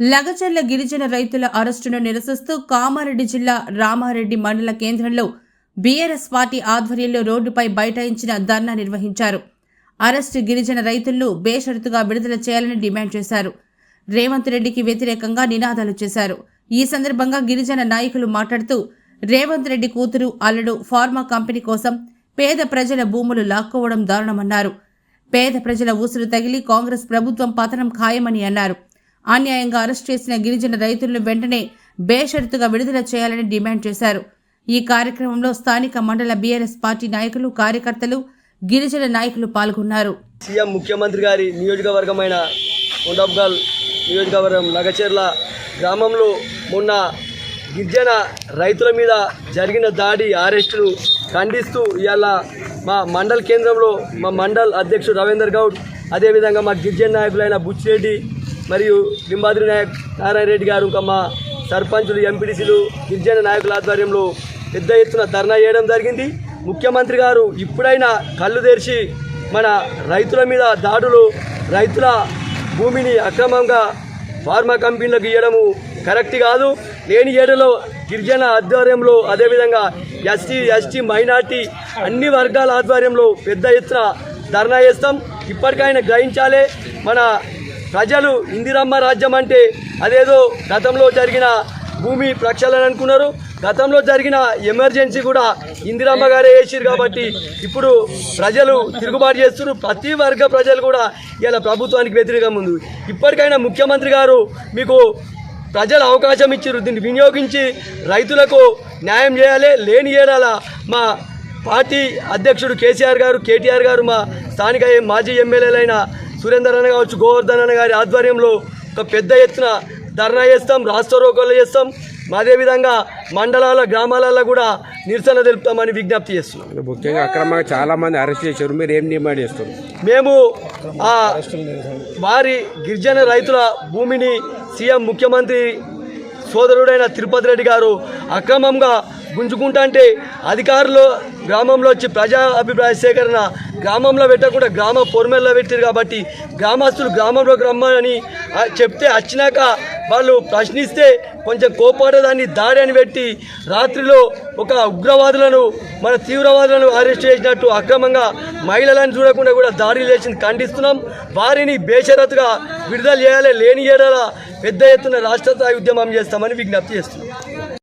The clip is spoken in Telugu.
లగచర్ల గిరిజన రైతుల అరెస్టును నిరసిస్తూ కామారెడ్డి జిల్లా రామారెడ్డి మండల కేంద్రంలో బీఆర్ఎస్ పార్టీ ఆధ్వర్యంలో రోడ్డుపై బైఠాయించిన ధర్నా నిర్వహించారు. అరెస్టు గిరిజన రైతులను బేషరతుగా విడుదల చేయాలని డిమాండ్ చేశారు. రేవంత్ రెడ్డికి వ్యతిరేకంగా నినాదాలు చేశారు. ఈ సందర్భంగా గిరిజన నాయకులు మాట్లాడుతూ రేవంత్ రెడ్డి కూతురు అల్లుడు ఫార్మా కంపెనీ కోసం పేద ప్రజల భూములు లాక్కోవడం దారుణమన్నారు. పేద ప్రజల ఊసులు తగిలి కాంగ్రెస్ ప్రభుత్వం పతనం ఖాయమని అన్నారు. అన్యాయంగా అరెస్ట్ చేసిన గిరిజన రైతులను వెంటనే బేషరతుగా విడుదల చేయాలని డిమాండ్ చేశారు. ఈ కార్యక్రమంలో స్థానిక మండల బీఆర్ఎస్ పార్టీ నాయకులు కార్యకర్తలు గిరిజన నాయకులు పాల్గొన్నారు. సీఎం ముఖ్యమంత్రి గారి నియోజకవర్గమైన కొండబ్గల్ నియోజకవర్గం నగచెర్ల గ్రామంలో మొన్న గిరిజన రైతుల మీద జరిగిన దాడి అరెస్టులు ఖండిస్తూ ఇవాళ మా మండల్ కేంద్రంలో మా మండల్ అధ్యక్షుడు రవీందర్ గౌడ్ అదేవిధంగా మా గిరిజన నాయకులైన బుచ్చిరెడ్డి మరియు బింబాద్రి నాయక్ నారాయణ రెడ్డి గారు ఇంకా మా సర్పంచులు ఎంపీడీసీలు గిరిజన నాయకుల ఆధ్వర్యంలో పెద్ద ఎత్తున ధర్నా చేయడం జరిగింది. ముఖ్యమంత్రి గారు ఇప్పుడైనా కళ్ళు తెరిచి మన రైతుల మీద దాడులు రైతుల భూమిని అక్రమంగా ఫార్మా కంపెనీలకు ఇవ్వడము కరెక్ట్ కాదు. లేని ఏడులో గిరిజన ఆధ్వర్యంలో అదేవిధంగా ఎస్టీ ఎస్టీ మైనార్టీ అన్ని వర్గాల ఆధ్వర్యంలో పెద్ద ఎత్తున ధర్నా చేస్తాం ఇప్పటికైనా గ్రహించాలి. మన ప్రజలు ఇందిరమ్మ రాజ్యం అంటే అదేదో గతంలో జరిగిన భూమి ప్రక్షాళన అనుకున్నారు. గతంలో జరిగిన ఎమర్జెన్సీ కూడా ఇందిరమ్మ గారే వేసారు కాబట్టి ఇప్పుడు ప్రజలు తిరుగుబాటు చేస్తున్నారు. ప్రతి వర్గ ప్రజలు కూడా ఇలా ప్రభుత్వానికి వ్యతిరేకంగా ఉంది. ఇప్పటికైనా ముఖ్యమంత్రి గారు మీకు ప్రజలు అవకాశం ఇచ్చారు దీన్ని వినియోగించి రైతులకు న్యాయం చేయాలి. లేని ఏరాల మా పార్టీ అధ్యక్షుడు కేసీఆర్ గారు కేటీఆర్ గారు మా స్థానిక మాజీ ఎమ్మెల్యేలైన సురేందర్ అన్న కావచ్చు గోవర్ధన్ అన్న గారి ఆధ్వర్యంలో ఒక పెద్ద ఎత్తున ధర్నా చేస్తాం రాష్ట్ర రోకోలు చేస్తాం. అదేవిధంగా మండలాల గ్రామాలలో కూడా నిరసన తెలుపుతామని విజ్ఞప్తి చేస్తున్నాం. ముఖ్యంగా అక్రమంగా చాలా మంది అరెస్ట్ చేశారు. మీరు ఏం డిమాండ్ చేస్తారు? మేము ఆ వారి గిరిజన రైతుల భూమిని సీఎం ముఖ్యమంత్రి సోదరుడైన తిరుపతి రెడ్డి గారు అక్రమంగా గుంజుకుంటా అంటే అధికారులు గ్రామంలో వచ్చి ప్రజా అభిప్రాయ సేకరణ గ్రామంలో పెట్టకుండా గ్రామ పొరమెల్లో పెట్టారు కాబట్టి గ్రామస్తులు గ్రామంలో రమ్మని చెప్తే వచ్చినాక వాళ్ళు ప్రశ్నిస్తే కొంచెం కోపాడదాన్ని దారి అని పెట్టి రాత్రిలో ఒక ఉగ్రవాదులను మన తీవ్రవాదులను అరెస్ట్ చేసినట్టు అక్రమంగా మహిళలను చూడకుండా కూడా దారి లేచింది ఖండిస్తున్నాం. వారిని బేషరతుగా విడుదల చేయాలి లేని ఏడాల పెద్ద ఎత్తున రాష్ట్ర స్థాయి ఉద్యమం చేస్తామని విజ్ఞప్తి చేస్తున్నాం.